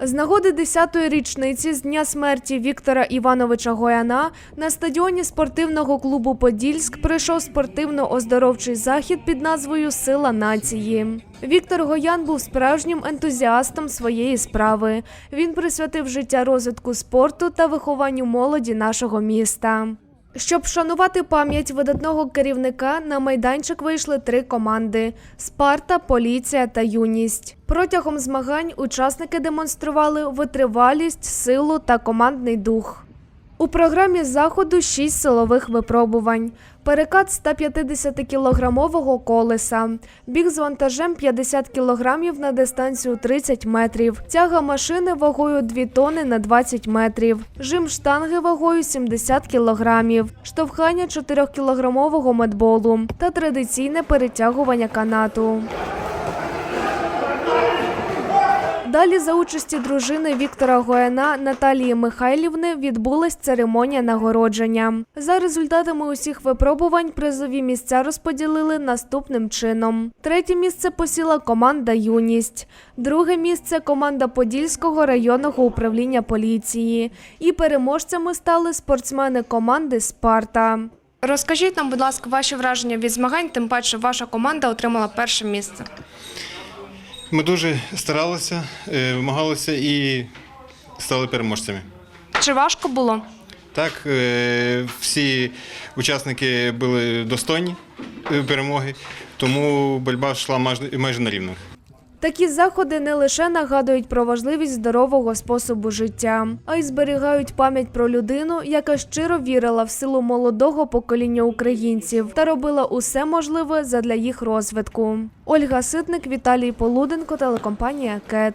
З нагоди 10-ї річниці з дня смерті Віктора Івановича Гояна на стадіоні спортивного клубу Подільськ пройшов спортивно-оздоровчий захід під назвою Сила нації. Віктор Гоян був справжнім ентузіастом своєї справи. Він присвятив життя розвитку спорту та вихованню молоді нашого міста. Щоб вшанувати пам'ять видатного керівника, на майданчик вийшли три команди: Спарта, Поліція та Юність. Протягом змагань учасники демонстрували витривалість, силу та командний дух. У програмі заходу шість силових випробувань: перекат 150-кілограмового колеса, біг з вантажем 50 кілограмів на дистанцію 30 метрів, тяга машини вагою 2 тони на 20 метрів, жим штанги вагою 70 кілограмів, штовхання 4-кілограмового медболу та традиційне перетягування канату. Далі за участі дружини Віктора Гояна Наталії Михайлівни відбулась церемонія нагородження. За результатами усіх випробувань призові місця розподілили наступним чином: третє місце посіла команда Юність, друге місце команда Подільського районного управління поліції. І переможцями стали спортсмени команди Спарта. Розкажіть нам, будь ласка, ваші враження від змагань, тим паче ваша команда отримала перше місце. Ми дуже старалися, е, вимагалися і стали переможцями. Чи важко було? Так, е, всі учасники були достойні е, перемоги, тому боротьба йшла майже- майже на рівних. Такі заходи не лише нагадують про важливість здорового способу життя, а й зберігають пам'ять про людину, яка щиро вірила в силу молодого покоління українців та робила усе можливе задля їх розвитку. Ольга Ситник, Віталій Полуденко, телекомпанія КЕТ.